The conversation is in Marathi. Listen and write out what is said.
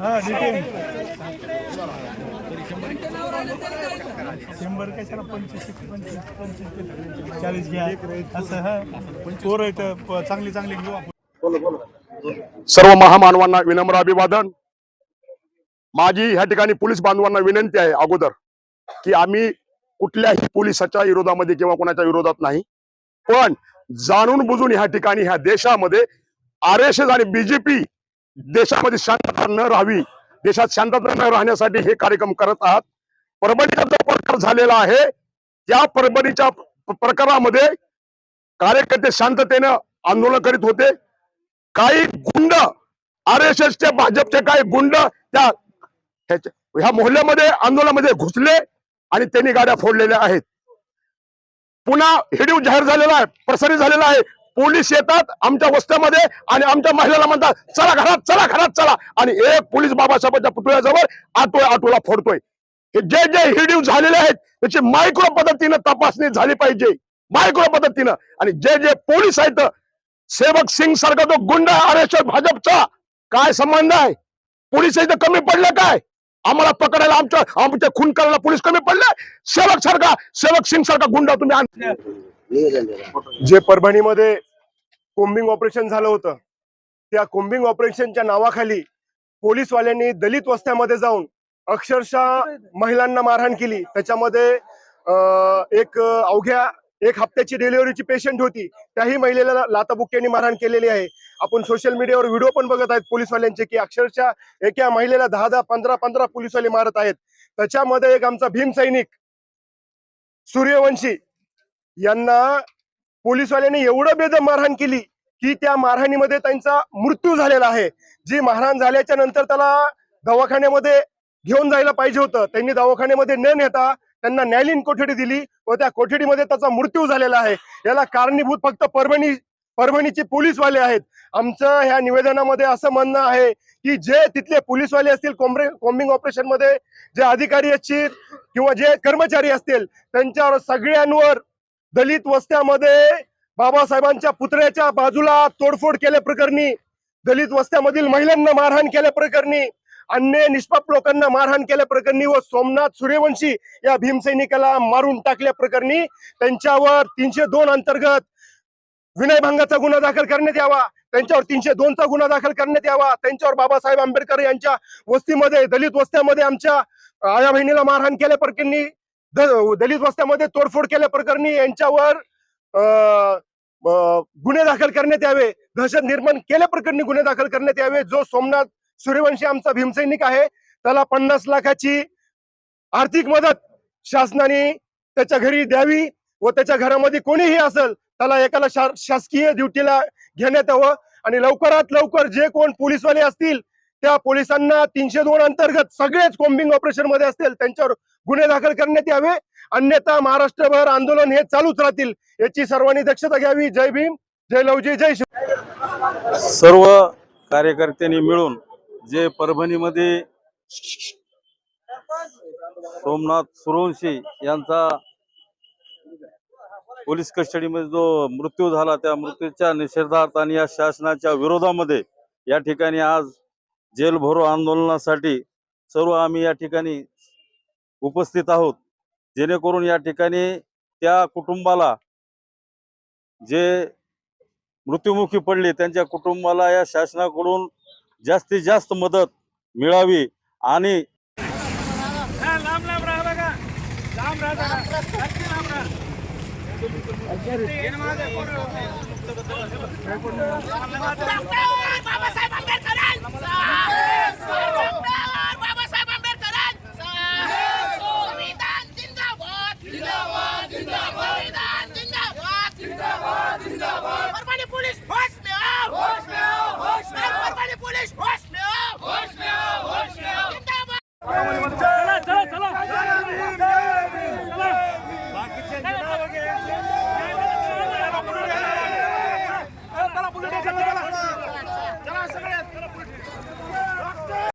हा शंभर कशाला पंचवीस पंचवीस पंचवीस चाळीस घ्या. असं हा. चोर आहे चांगली चांगली घेऊ आपण. सर्व महामानवांना विनम्र अभिवादन. माझी ह्या ठिकाणी पोलीस बांधवांना विनंती आहे अगोदर की आम्ही कुठल्याही पोलिसाच्या विरोधामध्ये किंवा कोणाच्या विरोधात नाही पण जाणून बुजून ह्या ठिकाणी ह्या देशामध्ये आर एस एस आणि बीजेपी देशामध्ये शांतता न राहावी देशात शांतता न राहण्यासाठी हे कार्यक्रम करत आहात. परभणीचा जो प्रकार झालेला आहे त्या परभणीच्या प्रकारामध्ये कार्यकर्ते शांततेनं आंदोलन करीत होते. काही गुंड आर एस एसचे भाजपचे काही गुंड त्या ह्या मोहल्ल्यामध्ये आंदोलनामध्ये घुसले आणि त्यांनी गाड्या फोडलेल्या आहेत. पुन्हा हिडीव जाहीर झालेला आहे प्रसारित झालेला आहे. पोलीस येतात आमच्या वस्त्यामध्ये आणि आमच्या महिलाला म्हणतात चला घरात चला घरात चला. आणि एक पोलीस बाबासाहेबांच्या पुतळ्याजवळ आटोय आटोला फोडतोय. हे जे जे हिडीव झालेले आहेत त्याची मायक्रो पद्धतीनं तपासणी झाली पाहिजे. मायक्रो पद्धतीनं. आणि जे जे पोलीस आहेत सेवक सिंग सारखा तो गुंड आर एस एस भाजपचा. काय संबंध आहे? पोलीस इथं कमी पडलं काय? आम्हाला पकडायला आमच्या आमच्या खून करायला पोलीस कमी पडले? सेवक सारखा सेवक सिंग सारखा गुंडा तुम्ही आण- जे परभणीमध्ये कोम्बिंग ऑपरेशन झालं होतं. त्या कोम्बिंग ऑपरेशनच्या नावाखाली पोलीसवाल्यांनी दलित वस्त्यामध्ये जाऊन अक्षरशः महिलांना मारहाण केली. त्याच्यामध्ये अं, एक अवघ्या एक हप्त्याची डिलिव्हरीची पेशंट होती. त्याही महिलेला लाताबुक्क्यांनी मारहाण केलेली आहे. आपण सोशल मीडियावर व्हिडिओ पण बघत आहेत पोलीसवाल्यांचे की अक्षरशः एका महिलेला दहा दहा पंधरा पंधरा पोलीसवाले मारत आहेत. त्याच्यामध्ये एक आमचा भीम सैनिक सूर्यवंशी यांना पोलीसवाल्यांनी एवढं बेदम मारहाण केली की त्या मारहाणीमध्ये त्यांचा मृत्यू झालेला आहे. जी मारहाण झाल्याच्यानंतर त्याला दवाखान्यामध्ये घेऊन जायला पाहिजे होतं. त्यांनी दवाखान्यामध्ये न नेता त्यांना न्यायालयीन कोठडी दिली व त्या कोठडीमध्ये त्याचा मृत्यू झालेला आहे. याला कारणीभूत फक्त परभणी परभणीचे पोलीसवाले आहेत. आमचं ह्या निवेदनामध्ये असं म्हणणं आहे की जे तिथले पोलीसवाले असतील कोम्ब्रे कोम्बिंग ऑपरेशनमध्ये जे अधिकारी असतील किंवा जे कर्मचारी असतील त्यांच्यावर सगळ्यांवर दलित वस्त्यामध्ये बाबासाहेबांच्या पुतळ्याच्या बाजूला तोडफोड केल्या प्रकरणी दलित वस्त्यामधील महिलांना मारहाण केल्या प्रकरणी अन्य निष्पाप लोकांना मारहाण केल्या प्रकरणी व सोमनाथ सूर्यवंशी या भीमसैनिकाला मारून टाकल्या प्रकरणी त्यांच्यावर तीनशे दोन अंतर्गत विनयभंगाचा गुन्हा दाखल करण्यात यावा त्यांच्यावर तीनशे दोनचा गुन्हा दाखल करण्यात यावा त्यांच्यावर बाबासाहेब आंबेडकर यांच्या वस्तीमध्ये दलित वस्त्यामध्ये आमच्या आया बहिणीला मारहाण केल्या प्रकरणी दलित वस्त्यामध्ये तोडफोड केल्या प्रकरणी यांच्यावर गुन्हे दाखल करण्यात यावे. दहशत निर्माण केल्या प्रकरणी गुन्हे दाखल करण्यात यावे. जो सोमनाथ सूर्यवंशी आमचा भीमसैनिक आहे त्याला पन्नास लाखाची आर्थिक मदत शासनाने त्याच्या घरी द्यावी व त्याच्या घरामध्ये कोणीही असेल त्याला एकाला शा- शासकीय ड्युटीला घेण्यात यावं. आणि लवकरात लवकर जे कोण पोलीसवाले असतील त्या पोलिसांना तीनशे दोन अंतर्गत सगळेच कोम्बिंग ऑपरेशनमध्ये असतील त्यांच्यावर गुन्हे दाखल करण्यात यावे. अन्यथा महाराष्ट्रभर आंदोलन हे चालूच राहतील याची सर्वांनी दक्षता घ्यावी. जय भीम जय लवजी जय शिव सर्व कार्यकर्त्यांनी मिळून जे परभणीमध्ये सोमनाथ सुरवंशी यांचा पोलीस कस्टडीमध्ये जो मृत्यू झाला त्या मृत्यूच्या निषेधार्थ आणि या शासनाच्या विरोधामध्ये या ठिकाणी आज जेल भरो आंदोलनासाठी सर्व आम्ही या ठिकाणी उपस्थित आहोत. जेणेकरून या ठिकाणी त्या कुटुंबाला जे मृत्युमुखी पडले त्यांच्या कुटुंबाला या शासनाकडून जास्तीत जास्त मदत मिळावी आणि बाबासाहेब आंबेडकर